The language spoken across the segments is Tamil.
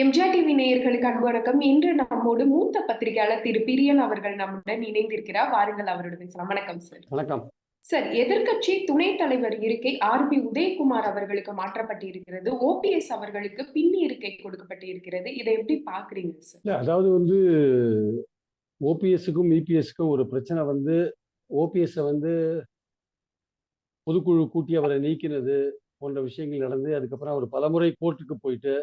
எம்ஜிஆர் டிவி நேயர்களுக்கு அன்பு வணக்கம். இன்று நம்மோடு மூத்த பத்திரிகையாளர் திரு பிரியன் அவர்கள் நம்முடன் இணைந்திருக்கிறார். வாருங்கள் அவரோட பேசலாம். வணக்கம் சார் வணக்கம். சார் எதிர்க்கட்சி துணைத் தலைவர் இருக்கை ஆர் பி உதயகுமார் அவர்களுக்கு மாற்றப்பட்டிருக்கிறது. ஓபிஎஸ் அவர்களுக்கு பின்னி இருக்கை கொடுக்கப்பட்டிருக்கிறது. இதை எப்படி பாக்குறீங்க சார் அதாவது வந்து ஓபிஎஸ்க்கும் இபிஎஸ்க்கும் ஒரு பிரச்சனை வந்து ஓபிஎஸ்ஸை வந்து பொதுக்குழு கூட்டி அவரை நீக்கினது போன்ற விஷயங்கள் நடந்து அதுக்கப்புறம் அவர் பலமுறை கோர்ட்டுக்கு போயிட்டு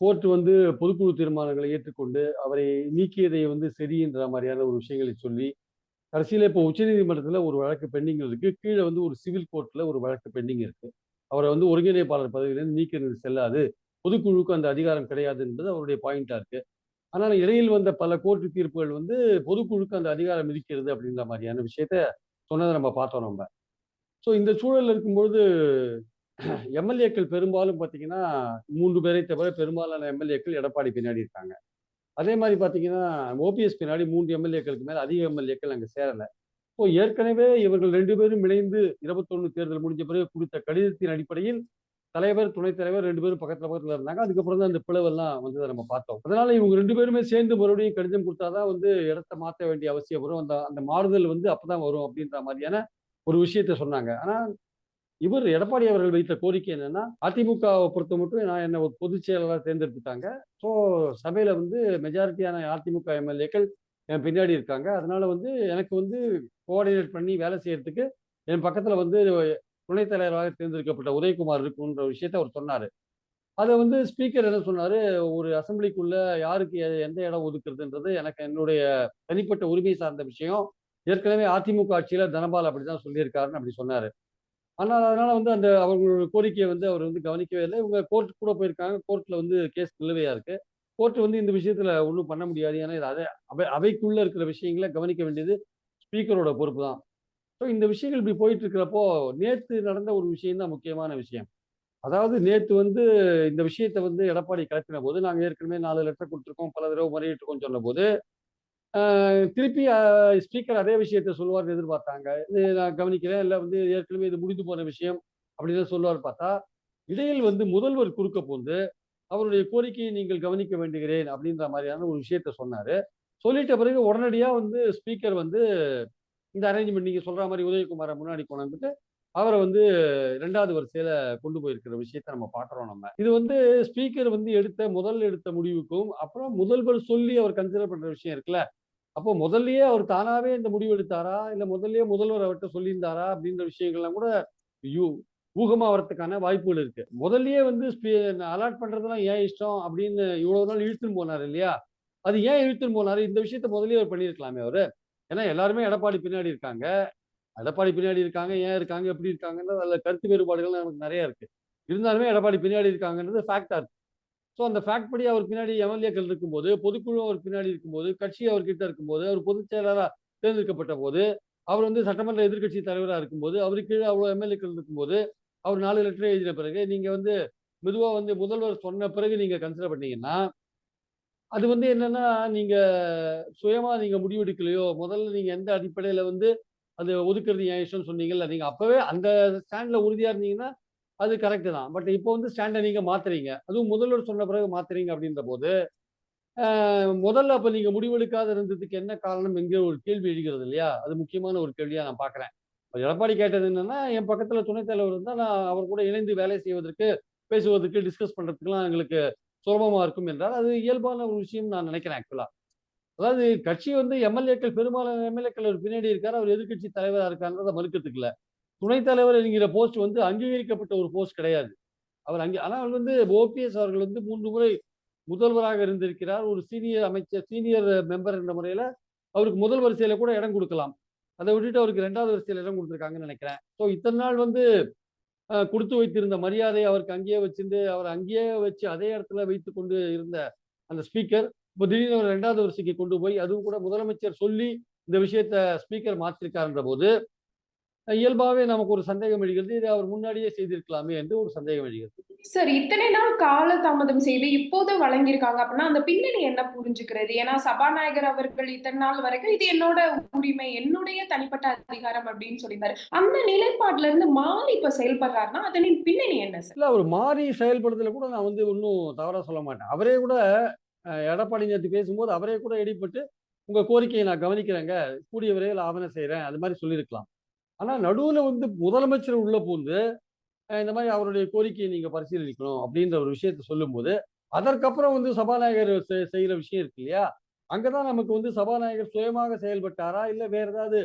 கோர்ட் வந்து பொதுக்குழு தீர்மானங்களை ஏற்றுக்கொண்டு அவரை நீக்கியதை வந்து சரின்ற மாதிரியான ஒரு விஷயங்களை சொல்லி கடைசியில் இப்போ உச்சநீதிமன்றத்தில் ஒரு வழக்கு பெண்டிங் இருக்கு. கீழே வந்து ஒரு சிவில் கோர்ட்டில் ஒரு வழக்கு பெண்டிங் இருக்கு. அவரை வந்து ஒருங்கிணைப்பாளர் பதவியிலிருந்து நீக்கிறது செல்லாது. பொதுக்குழுவுக்கு அந்த அதிகாரம் கிடையாது என்பது அவருடைய பாயிண்டா இருக்கு. ஆனால் இடையில் வந்த பல கோர்ட்டு தீர்ப்புகள் வந்து பொதுக்குழுக்கு அந்த அதிகாரம் இருக்கிறது அப்படின்ற மாதிரியான விஷயத்த சொன்னதை நம்ம பார்த்தோம் நம்ம. ஸோ இந்த சூழல் இருக்கும்பொழுது எம்எல்ஏக்கள் பெரும்பாலும் பார்த்தீங்கன்னா மூன்று பேரை தவிர பெரும்பாலான எம்எல்ஏக்கள் எடப்பாடி பின்னாடி இருக்காங்க. அதே மாதிரி பார்த்தீங்கன்னா ஓபிஎஸ் பின்னாடி மூன்று எம்எல்ஏக்களுக்கு மேலே அதிக எம்எல்ஏக்கள் அங்கே சேரலை. இப்போ ஏற்கனவே இவர்கள் ரெண்டு பேரும் இணைந்து இருபத்தொன்னு தேர்தல் முடிஞ்ச பிறகு கொடுத்த கடிதத்தின் அடிப்படையில் தலைவர் துணைத் தலைவர் ரெண்டு பேரும் பக்கத்துல பக்கத்துல இருந்தாங்க. அதுக்கப்புறம் தான் அந்த பிளவெல்லாம் வந்து நம்ம பார்த்தோம். அதனால இவங்க ரெண்டு பேருமே சேர்ந்து மறுபடியும் கடிதம் கொடுத்தாதான் வந்து இடத்த மாற்ற வேண்டிய அவசியம் வரும். அந்த அந்த மாறுதல் வந்து அப்பதான் வரும் அப்படின்ற மாதிரியான ஒரு விஷயத்த சொன்னாங்க. ஆனா இவர் எடப்பாடி அவர்கள் வைத்த கோரிக்கை என்னன்னா அதிமுகவை பொறுத்த மட்டும் நான் என்ன ஒரு பொதுச் செயலாளராக தேர்ந்தெடுத்துட்டாங்க. ஸோ சபையில வந்து மெஜாரிட்டியான அதிமுக எம்எல்ஏக்கள் என் பின்னாடி இருக்காங்க. அதனால வந்து எனக்கு வந்து கோஆர்டினேட் பண்ணி வேலை செய்யறதுக்கு என் பக்கத்துல வந்து துணைத் தலைவராக தேர்ந்தெடுக்கப்பட்ட உதயகுமார் இருக்குன்ற விஷயத்த அவர் சொன்னாரு. அதை வந்து ஸ்பீக்கர் என்ன சொன்னாரு? ஒரு அசம்பிளிக்குள்ள யாருக்கு எந்த இடம் ஒதுக்குறதுன்றது எனக்கு என்னுடைய தனிப்பட்ட உரிமை சார்ந்த விஷயம். ஏற்கனவே அதிமுக ஆட்சியில தனபால் அப்படிதான் சொல்லியிருக்காருன்னு அப்படி சொன்னாரு. ஆனால் அதனால வந்து அந்த அவங்களோட கோரிக்கையை வந்து அவர் வந்து கவனிக்கவே இல்லை. இவங்க கோர்ட் கூட போயிருக்காங்க. கோர்ட்ல வந்து கேஸ் நிலுவையா இருக்கு. கோர்ட் வந்து இந்த விஷயத்துல ஒன்றும் பண்ண முடியாது. ஏன்னா இது அதை அவை அவைக்குள்ள இருக்கிற விஷயங்களை கவனிக்க வேண்டியது ஸ்பீக்கரோட பொறுப்பு தான். ஸோ இந்த விஷயங்கள் இப்படி போயிட்டு இருக்கிறப்போ நேற்று நடந்த ஒரு விஷயம் தான் முக்கியமான விஷயம். அதாவது நேற்று வந்து இந்த விஷயத்தை வந்து எடப்பாடி கிளப்பின போது நாங்கள் ஏற்கனவே நாலு லெட்டர் கொடுத்துருக்கோம் பல தடவை முறையிட்டிருக்கோம் சொன்ன போது திருப்பி ஸ்பீக்கர் அதே விஷயத்த சொல்லுவார்னு எதிர்பார்த்தாங்க. இது நான் கவனிக்கிறேன். இல்லை வந்து ஏற்கனவே இது முடிந்து போன விஷயம் அப்படின்னு சொல்லுவார் பார்த்தா இடையில் வந்து முதல்வர் குறுக்க போந்து அவருடைய கோரிக்கையை நீங்கள் கவனிக்க வேண்டுகிறேன் அப்படின்ற மாதிரியான ஒரு விஷயத்த சொன்னார். சொல்லிட்ட பிறகு உடனடியாக வந்து ஸ்பீக்கர் வந்து இந்த அரேஞ்ச்மெண்ட் நீங்கள் சொல்கிற மாதிரி உதயகுமாரை முன்னாடி கொண்டாந்துட்டு அவரை வந்து ரெண்டாவது வரிசையில கொண்டு போயிருக்கிற விஷயத்த நம்ம பாக்குறோம் நம்ம. இது வந்து ஸ்பீக்கர் வந்து எடுத்த முதல் எடுத்த முடிவுக்கும் அப்புறம் முதல்வர் சொல்லி அவர் கன்சிடர் பண்ற விஷயம் இருக்குல்ல? அப்போ முதல்லயே அவர் தானாவே இந்த முடிவு எடுத்தாரா? இல்ல முதல்லயே முதல்வர் அவர்கிட்ட சொல்லியிருந்தாரா? அப்படின்ற விஷயங்கள்லாம் கூட யூ ஊகமா வரத்துக்கான வாய்ப்புகள் இருக்கு. முதல்லயே வந்து அலாட் பண்றதெல்லாம் ஏன் இஷ்டம் அப்படின்னு இவ்வளவு நாள் இழுத்துன்னு போனார் இல்லையா? அது ஏன் இழுத்துன்னு போனாரு? இந்த விஷயத்த முதல்லயே அவர் பண்ணியிருக்கலாமே அவரு. ஏன்னா எல்லாருமே எடப்பாடி பின்னாடி இருக்காங்க. எடப்பாடி பின்னாடி இருக்காங்க ஏன் இருக்காங்க எப்படி இருக்காங்கன்றது அதில் கருத்து வேறுபாடுகள் நமக்கு நிறைய இருக்கு. இருந்தாலுமே எடப்பாடி பின்னாடி இருக்காங்கன்றது ஃபேக்டா இருக்கு. ஸோ அந்த ஃபேக்ட் படி அவர் பின்னாடி எம்எல்ஏக்கள் இருக்கும்போது பொதுக்குழு அவர் பின்னாடி இருக்கும்போது கட்சி அவர்கிட்ட இருக்கும்போது அவர் பொதுச் செயலாளராக தேர்ந்தெடுக்கப்பட்ட போது அவர் வந்து சட்டமன்ற எதிர்கட்சி தலைவராக இருக்கும்போது அவருக்கு கீழே அவ்வளோ எம்எல்ஏக்கள் இருக்கும்போது அவர் நாலு லெட்டர் எழுதின பிறகு நீங்கள் வந்து மெதுவாக வந்து முதல்வர் சொன்ன பிறகு நீங்கள் கன்சிடர் பண்ணீங்கன்னா அது வந்து என்னன்னா நீங்கள் சுயமாக நீங்கள் முடிவெடுக்கலையோ முதல்ல நீங்கள் எந்த அடிப்படையில் வந்து அது ஒதுக்குறது ஏன் இஷ்டம்னு சொன்னீங்கல்ல நீங்கள் அப்போவே அந்த ஸ்டாண்டில் உறுதியாக இருந்தீங்கன்னா அது கரெக்டு தான். பட் இப்போ வந்து ஸ்டாண்டை நீங்கள் மாத்துறீங்க. அதுவும் முதல்வர் சொன்ன பிறகு மாத்துறீங்க அப்படின்ற போது முதல்ல அப்போ நீங்கள் முடிவெடுக்காத இருந்ததுக்கு என்ன காரணம் என்கிற ஒரு கேள்வி எழுகிறது இல்லையா? அது முக்கியமான ஒரு கேள்வியாக நான் பாக்குறேன் எடப்பாடி கேட்டது என்னன்னா என் பக்கத்தில் துணைத் தலைவர் இருந்தால் நான் அவர் கூட இணைந்து வேலை செய்வதற்கு பேசுவதற்கு டிஸ்கஸ் பண்ணுறதுக்குலாம் எங்களுக்கு சுலபமாக இருக்கும் என்றால் அது இயல்பான ஒரு விஷயம் நான் நினைக்கிறேன் ஆக்சுவலாக அதாவது கட்சி வந்து எம்எல்ஏக்கள் பெரும்பாலான எம்எல்ஏக்கள் ஒரு பின்னாடி இருக்காரு. அவர் எதிர்கட்சி தலைவராக இருக்காருன்றதை மறுக்கிறதுக்கு இல்லை. துணைத் தலைவர் என்கிற போஸ்ட் வந்து அங்கீகரிக்கப்பட்ட ஒரு போஸ்ட் கிடையாது. அவர் அங்கே ஆனால் வந்து ஓபிஎஸ் அவர்கள் வந்து மூன்று முறை முதல்வராக இருந்திருக்கிறார். ஒரு சீனியர் அமைச்சர் சீனியர் மெம்பர் என்ற முறையில் அவருக்கு முதல் வரிசையில கூட இடம் கொடுக்கலாம். அதை விட்டுட்டு அவருக்கு ரெண்டாவது வரிசையில் இடம் கொடுத்துருக்காங்கன்னு நினைக்கிறேன். ஸோ இத்தனை நாள் வந்து கொடுத்து வைத்திருந்த மரியாதை அவருக்கு அங்கேயே வச்சிருந்து அவர் அங்கேயே வச்சு அதே இடத்துல வைத்து கொண்டு இருந்த அந்த ஸ்பீக்கர் இப்போ திடீர்னு அவர் ரெண்டாவது வரிசைக்கு கொண்டு போய் அதுவும் கூட முதலமைச்சர் சொல்லி இந்த விஷயத்த ஸ்பீக்கர் மாற்றிருக்காருன்ற போது இயல்பாவே நமக்கு ஒரு சந்தேகம் எழுகிறது. இதை அவர் முன்னாடியே செய்திருக்கலாமே என்று ஒரு சந்தேகம் எழுகிறது. சார் இத்தனை நாள் கால தாமதம் செய்து இப்போது வழங்கியிருக்காங்க அப்படின்னா அந்த பின்னணி என்ன புரிஞ்சுக்கிறது? ஏன்னா சபாநாயகர் அவர்கள் இத்தனை நாள் வரைக்கும் இது என்னோட உரிமை என்னுடைய தனிப்பட்ட அதிகாரம் அப்படின்னு சொல்லியிருந்தாரு. அந்த நிலைப்பாட்டுல இருந்து மாறி இப்ப செயல்படுறாருன்னா அதனின் பின்னணி என்ன சார்? இல்ல அவர் மாறி செயல்படுறதுல கூட நான் வந்து ஒன்றும் தவறா சொல்ல மாட்டேன். அவரே கூட எடப்பாடி நேற்று பேசும்போது அவரே கூட இடைப்பட்டு உங்க கோரிக்கையை நான் கவனிக்கிறேங்க. கூடிய விரைவில் ஆவணம் செய்றேன். அது மாதிரி சொல்லியிருக்கலாம். ஆனா நடுவுல வந்து முதலமைச்சர் உள்ள பூந்து இந்த மாதிரி அவருடைய கோரிக்கையை நீங்க பரிசீலிக்கணும் அப்படின்ற ஒரு விஷயத்த சொல்லும்போது அதற்கப்புறம் வந்து சபாநாயகர் செய்கிற செய்யற விஷயம் இருக்கு இல்லையா? அங்கதான் நமக்கு வந்து சபாநாயகர் சுயமாக செயல்பட்டாரா? இல்லை வேற ஏதாவது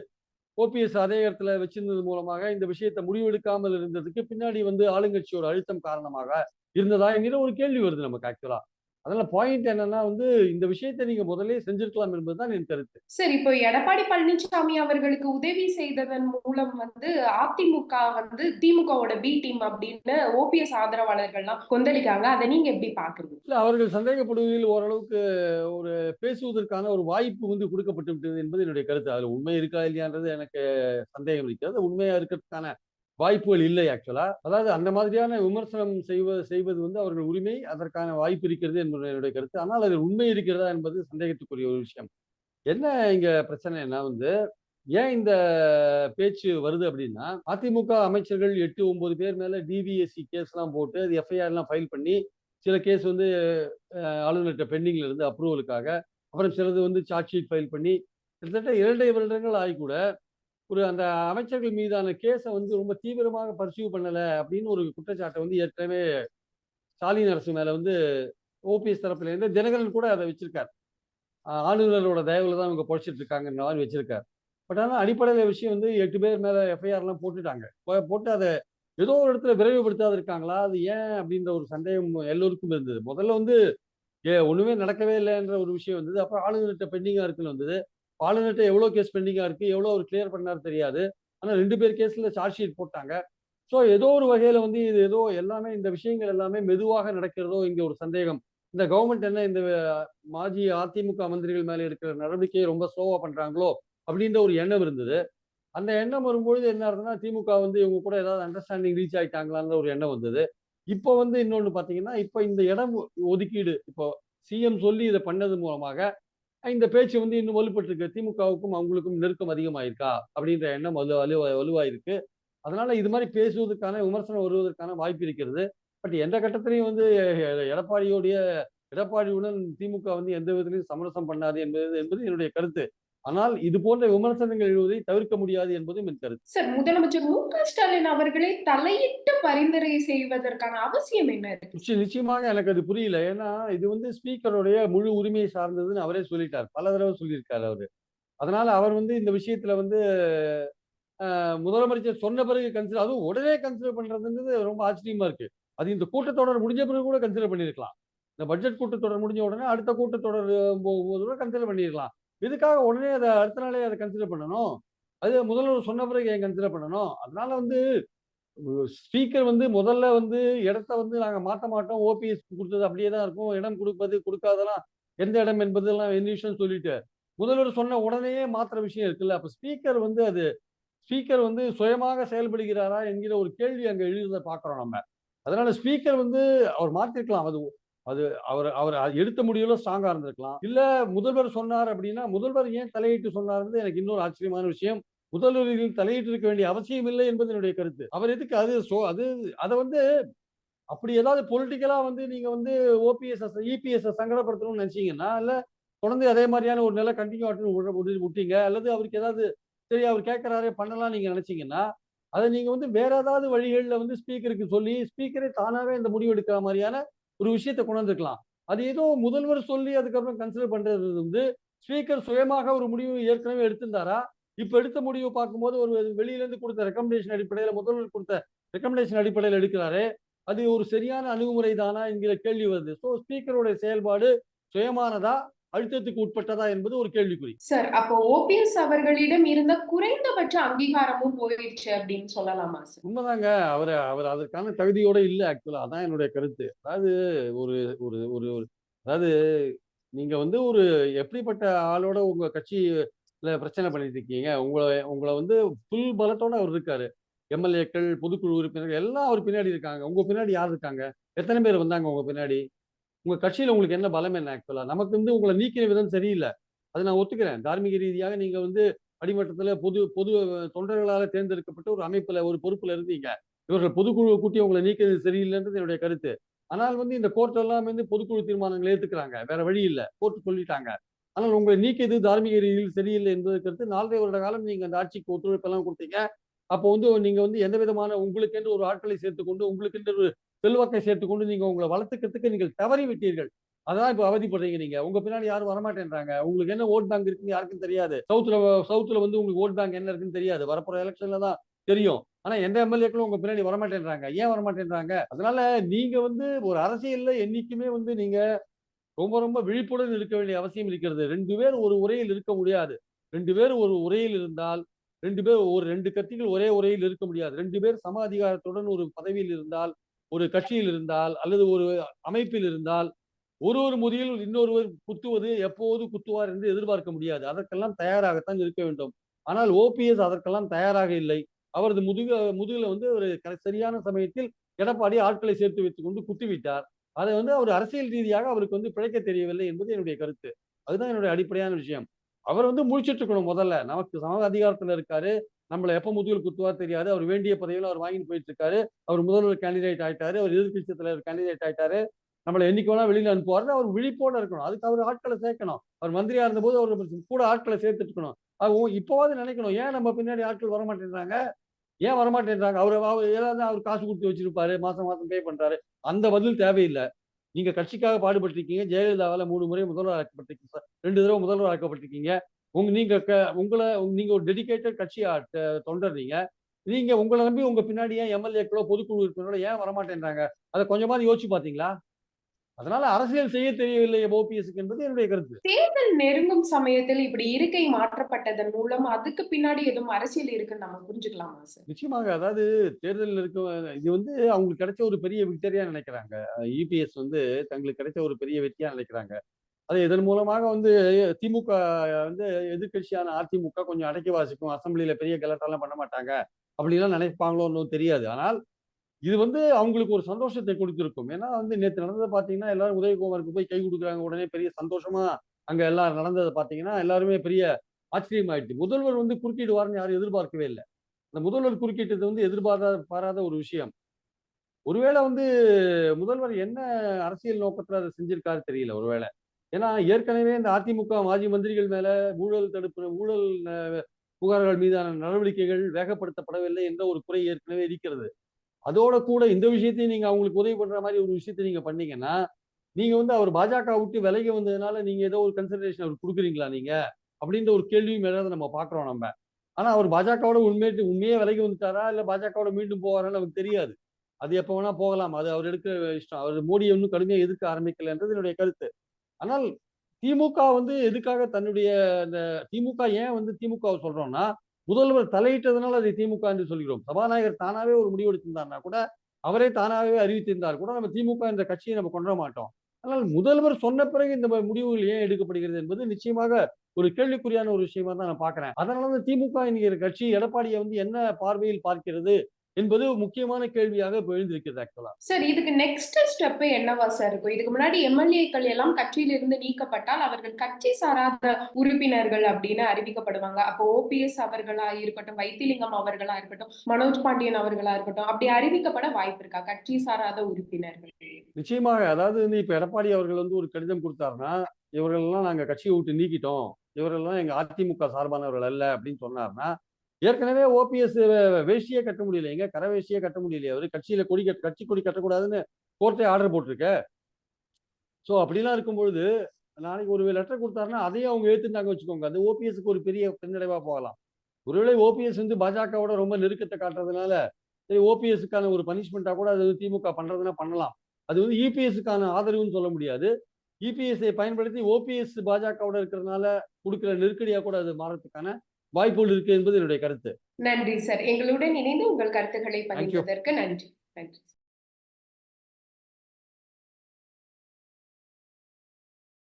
ஓபிஎஸ் அதே இடத்துல வச்சிருந்தது மூலமாக இந்த விஷயத்தை முடிவெடுக்காமல் இருந்ததுக்கு பின்னாடி வந்து ஆளுங்கட்சியோட அழுத்தம் காரணமாக இருந்ததா? என்கிற ஒரு கேள்வி வருது நமக்கு ஆக்சுவலா அதனால பாயிண்ட் என்னன்னா வந்து இந்த விஷயத்தை நீங்க முதல்ல செஞ்சிருக்கலாம் என்பதுதான் என் கருத்து. சரி இப்போ எடப்பாடி பழனிசாமி அவர்களுக்கு உதவி செய்ததன் மூலம் வந்து அதிமுக வந்து திமுகவோட பி டீம் அப்படின்னு ஓபிஎஸ் ஆதரவாளர்கள்லாம் கொந்தளிக்காங்க அதை நீங்க எப்படி பாக்குறீங்க இல்ல அவர்கள் சந்தேகப்படுவதில் ஓரளவுக்கு ஒரு பேசுவதற்கான ஒரு வாய்ப்பு வந்து கொடுக்கப்பட்டு விட்டது என்பது என்னுடைய கருத்து. அதுல உண்மை இருக்கா இல்லையான்றது எனக்கு சந்தேகம் இருக்கிறது. உண்மையா இருக்கிறதுக்கான வாய்ப்புகள் இல்லை ஆக்சுவலா அதாவது அந்த மாதிரியான விமர்சனம் செய்வது செய்வது வந்து அவர்கள் உரிமை. அதற்கான வாய்ப்பு இருக்கிறது என்பது என்னுடைய கருத்து. ஆனால் அதில் உண்மை இருக்கிறதா என்பது சந்தேகத்துக்குரிய ஒரு விஷயம். என்ன இங்க என்ன வந்து ஏன் இந்த பேச்சு வருது அப்படின்னா அதிமுக அமைச்சர்கள் எட்டு ஒன்பது பேர் மேல டிபிஎஸ்சி கேஸ் எல்லாம் போட்டு அது எஃப்ஐஆர் எல்லாம் ஃபைல் பண்ணி சில கேஸ் வந்து ஆளுநர்கிட்ட பெண்டிங்ல இருந்து அப்ரூவலுக்காக அப்புறம் சிலது வந்து சார்ஜ் ஷீட் ஃபைல் பண்ணி கிட்டத்தட்ட இரண்டரை வருடங்கள் ஆகி கூட ஒரு அந்த அமைச்சர்கள் மீதான கேஸை வந்து ரொம்ப தீவிரமாக பர்சியூ பண்ணலை அப்படின்னு ஒரு குற்றச்சாட்டை வந்து ஏற்கனவே ஸ்டாலின் அரசு மேலே வந்து ஓபிஎஸ் தரப்புலேருந்து தினகரன் கூட அதை வச்சிருக்கார். ஆளுநரோட தயவில் தான் இவங்க பொழைச்சிட்டு இருக்காங்கன்ற மாதிரி வச்சிருக்கார். பட் ஆனால் அடிப்படையில விஷயம் வந்து எட்டு பேர் மேலே எஃப்ஐஆர் எல்லாம் போட்டுட்டாங்க. போட்டு அதை ஏதோ ஒரு இடத்துல விரைவுபடுத்தாது இருக்காங்களா? அது ஏன் அப்படின்ற ஒரு சந்தேகம் எல்லோருக்கும் இருந்தது. முதல்ல வந்து ஏ ஒன்றுமே நடக்கவே இல்லைன்ற ஒரு விஷயம் வந்தது. அப்புறம் ஆளுநர்கிட்ட பெண்டிங்காக இருக்குன்னு வந்தது. பாலனட்டை எவ்வளோ கேஸ் பெண்டிங்காக இருக்குது எவ்வளோ அவர் கிளியர் பண்ணார் தெரியாது. ஆனால் ரெண்டு பேர் கேஸில் சார்ஜ் ஷீட் போட்டாங்க. ஸோ ஏதோ ஒரு வகையில் வந்து இது ஏதோ எல்லாமே இந்த விஷயங்கள் எல்லாமே மெதுவாக நடக்கிறதோ இங்கே ஒரு சந்தேகம். இந்த கவர்மெண்ட் என்ன இந்த மாஜி அதிமுக மந்திரிகள் மேலே எடுக்கிற நடவடிக்கையை ரொம்ப ஸ்லோவாக பண்ணுறாங்களோ அப்படின்ற ஒரு எண்ணம் இருந்தது. அந்த எண்ணம் வரும்பொழுது என்ன ஆகுதுன்னா திமுக வந்து இவங்க கூட ஏதாவது அண்டர்ஸ்டாண்டிங் ரீச் ஆகிட்டாங்களான்ற ஒரு எண்ணம் வந்தது. இப்போ வந்து இன்னொன்று பார்த்தீங்கன்னா இப்போ இந்த இடம் ஒதுக்கீடு இப்போ சிஎம் சொல்லி இதை பண்ணது மூலமாக இந்த பேச்சு வந்து இன்னும் வலுப்பட்டிருக்கு. திமுகவுக்கும் அவங்களுக்கும் நெருக்கம் அதிகமாயிருக்கா? அப்படின்ற எண்ணம் வலு வலு வலுவாயிருக்கு. அதனால இது மாதிரி பேசுவதற்கான விமர்சனம் வருவதற்கான வாய்ப்பு இருக்கிறது. பட் எந்த கட்டத்திலையும் வந்து எடப்பாடியுடைய எடப்பாடியோடைய எடப்பாடியுடன் திமுக வந்து எந்த விதத்திலையும் சமரசம் பண்ணாது என்பது என்பது என்னுடைய கருத்து. ஆனால் இது போன்ற விமர்சனங்கள் எழுவதை தவிர்க்க முடியாது என்பதும் என் கருத்து. சார் முதலமைச்சர் மு க ஸ்டாலின் அவர்களே தலையிட்டு பரிந்துரை செய்வதற்கான அவசியம் என்ன இருக்கு? நிச்சயமாக எனக்கு அது புரியல. ஏன்னா இது வந்து ஸ்பீக்கருடைய முழு உரிமையை சார்ந்ததுன்னு அவரே சொல்லிட்டார். பல தடவை சொல்லியிருக்காரு அவரு. அதனால அவர் வந்து இந்த விஷயத்துல வந்து முதலமைச்சர் சொன்ன பிறகு கன்சிடர் அதுவும் உடனே கன்சிடர் பண்றதுன்றது ரொம்ப ஆச்சரியமா இருக்கு. அது இந்த கூட்டத்தொடர் முடிஞ்ச பிறகு கூட கன்சிடர் பண்ணியிருக்கலாம். இந்த பட்ஜெட் கூட்டத்தொடர் முடிஞ்ச உடனே அடுத்த கூட்டத்தொடர் போகும்போது கூட கன்சிடர் பண்ணியிருக்கலாம். இதுக்காக உடனே அதை அடுத்த நாளே அதை கன்சிடர் பண்ணணும். அது முதல்வர் சொன்ன பிறகு ஏன் கன்சிடர் பண்ணணும்? அதனால வந்து ஸ்பீக்கர் வந்து முதல்ல வந்து இடத்த வந்து நாங்கள் மாற்ற மாட்டோம். ஓபிஎஸ் கொடுத்தது அப்படியே தான் இருக்கும். இடம் கொடுப்பது கொடுக்காதெல்லாம் எந்த இடம் என்பதெல்லாம் என்ன விஷயம் சொல்லிட்டு முதல்வர் சொன்ன உடனேயே மாத்திர விஷயம் இருக்குல்ல. அப்போ ஸ்பீக்கர் வந்து அது ஸ்பீக்கர் வந்து சுயமாக செயல்படுகிறாரா என்கிற ஒரு கேள்வி அங்கே எழுத பார்க்குறோம் நம்ம. அதனால ஸ்பீக்கர் வந்து அவர் மாற்றிருக்கலாம் அது அது அவர் அவர் எடுத்த முடிவுல ஸ்ட்ராங்கா இருந்திருக்கலாம். இல்ல முதல்வர் சொன்னார் அப்படின்னா முதல்வர் ஏன் தலையிட்டு சொன்னார்ன்றது எனக்கு இன்னொரு ஆச்சரியமான விஷயம். முதல்வர்கள் தலையிட்டு இருக்க வேண்டிய அவசியம் இல்லை என்பது என்னுடைய கருத்து. அவர் எதுக்கு அது சோ அது அதை வந்து அப்படி ஏதாவது பொலிட்டிக்கலா வந்து நீங்க வந்து ஓபிஎஸ் இபிஎஸ் சங்கடப்படுத்தணும்னு நினைச்சீங்கன்னா இல்ல தொடர்ந்து அதே மாதிரியான ஒரு நிலை கண்டினியூ ஆட்டு விட்டீங்க அல்லது அவருக்கு ஏதாவது சரி அவர் கேட்கறாரே பண்ணலாம் நீங்க நினைச்சீங்கன்னா அதை நீங்க வந்து வேற ஏதாவது வழிகளில் வந்து ஸ்பீக்கருக்கு சொல்லி ஸ்பீக்கரே தானாவே இந்த முடிவு எடுக்கிற மாதிரியான ஒரு விஷயத்தை கொண்டு வந்திருக்கலாம். அது ஏதோ முதல்வர் சொல்லி அதுக்கப்புறம் கன்சிடர் பண்றது வந்து ஸ்பீக்கர் சுயமாக ஒரு முடிவு ஏற்கனவே எடுத்திருந்தாரா? இப்ப எடுத்த முடிவு பார்க்கும்போது ஒரு வெளியிலேருந்து கொடுத்த ரெக்கமெண்டேஷன் அடிப்படையில முதல்வர் கொடுத்த ரெக்கமெண்டேஷன் அடிப்படையில் எடுக்கிறாரு. அது ஒரு சரியான அணுகுமுறை தானா என்கிற கேள்வி வருது. ஸோ ஸ்பீக்கருடைய செயல்பாடு சுயமானதா? அழுத்தத்துக்கு உட்பட்டதா என்பது ஒரு கேள்விக்குறி. சார் அப்போ ஓபிஎஸ் அவர்களிடம் இருந்த குறைந்தபட்ச அங்கீகாரமும் போயிடுச்சு அப்படின்னு சொல்லலாமா சார்? உண்மைதாங்க. அவர் அவர் அதற்கான தகுதியோட இல்லை ஆக்சுவலா அதான் என்னுடைய கருத்து. அதாவது ஒரு ஒரு ஒரு அதாவது நீங்க வந்து ஒரு எப்படிப்பட்ட ஆளோட உங்க கட்சி இல்ல பிரச்சனை பண்ணிட்டு இருக்கீங்க உங்களை உங்களை வந்து ஃபுல் பலத்தோட அவர் இருக்காரு. எம்எல்ஏக்கள் பொதுக்குழு உறுப்பினர்கள் எல்லாம் அவர் பின்னாடி இருக்காங்க. உங்க பின்னாடி யார் இருக்காங்க? எத்தனை பேர் வந்தாங்க உங்க பின்னாடி? உங்க கட்சியில உங்களுக்கு என்ன பலம் என்ன ஆக்சுவலா நமக்கு வந்து உங்களை நீக்கின விதம் சரியில்லை. அதை நான் ஒத்துக்கிறேன். தார்மீக ரீதியாக நீங்க வந்து அடிமட்டத்துல பொது பொது தொண்டர்களால் தேர்ந்தெடுக்கப்பட்ட ஒரு அமைப்புல ஒரு பொறுப்புல இருந்தீங்க. இவர்கள் பொதுக்குழு கூட்டி உங்களை நீக்கிறது சரியில்லைன்றது என்னுடைய கருத்து. ஆனால் வந்து இந்த கோர்ட் எல்லாம் வந்து பொதுக்குழு தீர்மானங்களை ஏத்துக்கிறாங்க. வேற வழி இல்லை. கோர்ட் சொல்லிட்டாங்க. ஆனால் உங்களை நீக்கியது தார்மீக ரீதியில் சரியில்லை என்பது கருத்து. நாலரை வருட காலம் நீங்க அந்த ஆட்சிக்கு ஒத்துழைப்பு எல்லாம் கொடுத்தீங்க. அப்போ வந்து நீங்க வந்து எந்த விதமான உங்களுக்கென்று ஒரு ஆட்களை சேர்த்துக்கொண்டு உங்களுக்கென்று செல்வாக்கை சேர்த்து கொண்டு நீங்கள் உங்களை வளர்த்துக்கிறதுக்கு நீங்கள் தவறி விட்டீர்கள். அதான் இப்போ அவதிப்படுறீங்க நீங்க. உங்க பின்னாடி யாரும் வரமாட்டேன்றாங்க. உங்களுக்கு என்ன ஓட் பேங்க் இருக்குன்னு யாருக்கும் தெரியாது. சவுத்துல சவுத்துல வந்து உங்களுக்கு ஓட் பேங்க் என்ன இருக்குன்னு தெரியாது. வரப்போற எலெக்ஷன்ல தான் தெரியும். ஆனா எந்த எம்எல்ஏக்களும் உங்க பின்னாடி வரமாட்டேன்றாங்க. ஏன் வரமாட்டேன்றாங்க? அதனால நீங்க வந்து ஒரு அரசியல்ல என்னைக்குமே வந்து நீங்க ரொம்ப ரொம்ப விழிப்புடன் இருக்க வேண்டிய அவசியம் இருக்கிறது. ரெண்டு பேர் ஒரு உரையில் இருக்க முடியாது. ரெண்டு பேர் ஒரு உரையில் இருந்தால் ரெண்டு பேர் ஒரு ரெண்டு கட்சிகள் ஒரே உரையில் இருக்க முடியாது. ரெண்டு பேர் சம அதிகாரத்துடன் ஒரு பதவியில் இருந்தால் ஒரு கட்சியில் இருந்தால் அல்லது ஒரு அமைப்பில் இருந்தால் ஒரு ஒரு முறையில் இன்னொருவர் குத்துவது எப்போது குத்துவார் என்று எதிர்பார்க்க முடியாது. அதற்கெல்லாம் தயாராகத்தான் இருக்க வேண்டும். ஆனால் ஓபிஎஸ் அதற்கெல்லாம் தயாராக இல்லை. அவரது முதுக முதுகில் வந்து ஒரு க- சரியான சமயத்தில் எடப்பாடி ஆட்களை சேர்த்து வைத்துக் கொண்டு குத்திவிட்டார். அதை வந்து அவர் அரசியல் ரீதியாக அவருக்கு வந்து பிழைக்க தெரியவில்லை என்பது என்னுடைய கருத்து. அதுதான் என்னுடைய அடிப்படையான விஷயம். அவர் வந்து முழிச்சிட்டு இருக்கணும் முதல்ல. நமக்கு சம அதிகாரத்துல இருக்காரு. நம்மளை எப்போ முதுகில் குத்துவா தெரியாது. அவர் வேண்டிய பதவியில் அவர் வாங்கிட்டு போயிட்டு இருக்காரு. அவர் முதல்வர் கேண்டிடேட் ஆயிட்டாரு. அவர் எதிர்கட்சி தலைவர் கேண்டிடேட் ஆயிட்டாரு. நம்மளை என்னைக்கு வேணா வெளியில அனுப்புவார் அவர் விழிப்போட இருக்கணும். அதுக்கு அவர் ஆட்களை சேர்க்கணும். அவர் மந்திரியா இருந்தபோது அவர் கூட ஆட்களை சேர்த்துட்டு இருக்கணும் உ- இப்போவாது நினைக்கணும். ஏன் நம்ம பின்னாடி ஆட்கள் வர மாட்டேன்றாங்க ஏன் வரமாட்டேன்றாங்க? அவர் அவர் ஏதாவது அவர் காசு கொடுத்து வச்சிருப்பாரு. மாசம் மாசம் பே பண்றாரு. அந்த பதில் தேவையில்லை. நீங்க கட்சிக்காக பாடுபட்டிருக்கீங்க. ஜெயலலிதாவால மூணு முறை முதல்வர் ஆக்கப்பட்டிருக்கீங்க ரெண்டு தடவை முதல்வர் ஆக்கப்பட்டிருக்கீங்க உங்க நீங்க உங்களை நீங்க ஒரு டெடிகேட்டட் கட்சி ஆ- ட- தொண்டர் நீங்க நீங்க உங்களை நம்பி உங்க பின்னாடி ஏன் எம்எல்ஏக்களோ பொதுக்குழு உறுப்பினர்களோ ஏன் வரமாட்டேன்றாங்க? அதை கொஞ்சமாவது யோசிச்சு பாத்தீங்களா? அதனால அரசியல் செய்ய தெரியவில்லை ஓபிஎஸ்க்கு என்பது என்னுடைய கருத்து. தேர்தல் நெருங்கும் சமயத்தில் இப்படி இருக்கை மாற்றப்பட்டதன் மூலம் அதுக்கு பின்னாடி எதுவும் அரசியல் இருக்குன்னு நம்ம புரிஞ்சுக்கலாமா சார்? நிச்சயமாக. அதாவது தேர்தலில் இருக்க இது வந்து அவங்களுக்கு கிடைச்ச ஒரு பெரிய விக்டரியா நினைக்கிறாங்க. இபிஎஸ் வந்து தங்களுக்கு கிடைச்ச ஒரு பெரிய வெற்றியா நினைக்கிறாங்க. அது இதன் மூலமாக வந்து திமுக வந்து எதிர்க்கட்சியான அதிமுக கொஞ்சம் அடக்கி வாசிக்கும். அசம்பிளியில பெரிய கலட்டெல்லாம் பண்ண மாட்டாங்க. அப்படிலாம் நினைப்பாங்களோன்னு தெரியாது. ஆனால் இது வந்து அவங்களுக்கு ஒரு சந்தோஷத்தை கொடுத்துருக்கும். ஏன்னா வந்து நேற்று நடந்ததை பார்த்தீங்கன்னா எல்லாரும் உதயகுமாருக்கு போய் கை கொடுக்குறாங்க. உடனே பெரிய சந்தோஷமா அங்க எல்லாம் நடந்ததை பார்த்தீங்கன்னா எல்லாருமே பெரிய ஆச்சரியமாயிடுச்சு. முதல்வர் வந்து குறுக்கிடுவார்னு யாரும் எதிர்பார்க்கவே இல்லை. அந்த முதல்வர் குறுக்கிட்டது வந்து எதிர்பாராத பாராத ஒரு விஷயம். ஒருவேளை வந்து முதல்வர் என்ன அரசியல் நோக்கத்துல அதை செஞ்சிருக்காரு தெரியல. ஒருவேளை ஏன்னா ஏற்கனவே இந்த அதிமுக மாஜி மந்திரிகள் மேல ஊழல் தடுப்பு ஊழல் புகார்கள் மீதான நடவடிக்கைகள் வேகப்படுத்தப்படவில்லை என்ற ஒரு குறை ஏற்கனவே இருக்கிறது. அதோட கூட இந்த விஷயத்தையும் நீங்க அவங்களுக்கு உதவி பண்ற மாதிரி ஒரு விஷயத்தை நீங்க பண்ணீங்கன்னா நீங்க வந்து அவர் பாஜக விட்டு விலகி வந்ததுனால நீங்க ஏதோ ஒரு கன்சல்டேஷன் அவர் கொடுக்குறீங்களா நீங்க? அப்படின்ற ஒரு கேள்வியும் ஏதாவது நம்ம பாக்குறோம் நம்ம. ஆனா அவர் பாஜகவோட உண்மையை உண்மையே விலகி வந்துட்டாரா? இல்ல பாஜகவோட மீண்டும் போவாரான்னு நமக்கு தெரியாது. அது எப்ப வேணா போகலாம். அது அவர் எடுக்கிற இஷ்டம். அவர் மோடியை இன்னும் கடுமையாக எதிர்க்க ஆரம்பிக்கலன்றது என்னுடைய கருத்து. ஆனால் திமுக வந்து எதுக்காக தன்னுடைய இந்த திமுக ஏன் வந்து திமுக சொல்றோம்னா முதல்வர் தலையிட்டதுனால அதை திமுக என்று சொல்கிறோம். சபாநாயகர் தானாவே ஒரு முடிவெடுத்திருந்தார்னா கூட அவரே தானாகவே அறிவித்திருந்தார் கூட நம்ம திமுக என்ற கட்சியை நம்ம கொண்டாட மாட்டோம். ஆனால் முதல்வர் சொன்ன பிறகு இந்த முடிவுகள் ஏன் எடுக்கப்படுகிறது என்பது நிச்சயமாக ஒரு கேள்விக்குறியான ஒரு விஷயமா தான் நான் பாக்குறேன் அதனால வந்து திமுக என்கிற கட்சி எடப்பாடியை வந்து என்ன பார்வையில் பார்க்கிறது? என்பது முக்கியமான கேள்வியாக இப்போ எழுந்திருக்கிறது ஆக்சுவலா சார் இதுக்கு நெக்ஸ்ட் ஸ்டெப் என்னவா சார் இருக்கும்? இதுக்கு முன்னாடி எம்எல்ஏக்கள் எல்லாம் கட்சியிலிருந்து நீக்கப்பட்டால் அவர்கள் கட்சி சாராத உறுப்பினர்கள் அப்படின்னு அறிவிக்கப்படுவாங்க. அப்போ ஓபிஎஸ் அவர்களா இருக்கட்டும் வைத்திலிங்கம் அவர்களா இருக்கட்டும் மனோஜ் பாண்டியன் அவர்களா இருக்கட்டும் அப்படி அறிவிக்கப்பட வாய்ப்பு இருக்கா? கட்சி சாராத உறுப்பினர்கள். நிச்சயமாக அதாவது வந்து இப்ப எடப்பாடி அவர்கள் வந்து ஒரு கடிதம் கொடுத்தாருன்னா இவர்கள்லாம் நாங்க கட்சியை விட்டு நீக்கிட்டோம். இவர்கள்லாம் எங்க அதிமுக சார்பானவர்கள் அல்ல அப்படின்னு சொன்னார்னா ஏற்கனவே ஓபிஎஸ் வேஷ்டியே கட்ட முடியல. எங்க கரை வேஷ்டியே கட்ட முடியலையே? அவர் கட்சியில கொடி கட்சி கொடி கட்டக்கூடாதுன்னு கோர்ட்டே ஆர்டர் போட்டிருக்க. ஸோ அப்படிலாம் இருக்கும் பொழுது நாளைக்கு ஒரு லெட்டர் கொடுத்தாருன்னா அதையும் அவங்க ஏத்துட்டாங்க வச்சுக்கோங்க. அது ஓபிஎஸ்க்கு ஒரு பெரிய பின்னடைவா போகலாம். ஒருவேளை ஓபிஎஸ் வந்து பாஜகவோட ரொம்ப நெருக்கத்தை காட்டுறதுனால சரி ஓபிஎஸ்க்கான ஒரு பனிஷ்மெண்ட்டாக கூட அது வந்து திமுக பண்ணுறதுனா பண்ணலாம். அது வந்து இபிஎஸ்க்கான ஆதரவுன்னு சொல்ல முடியாது. இபிஎஸ்ஐ பயன்படுத்தி ஓபிஎஸ் பாஜகவோட இருக்கிறதுனால கொடுக்குற நெருக்கடியாக கூட அது மாறத்துக்கான வாய்ப்புகள் இருக்கு என்பது என்னுடைய கருத்து. நன்றி சார். எங்களுடன் இணைந்து உங்கள் கருத்துக்களை பகிர்ந்ததற்கு நன்றி. நன்றி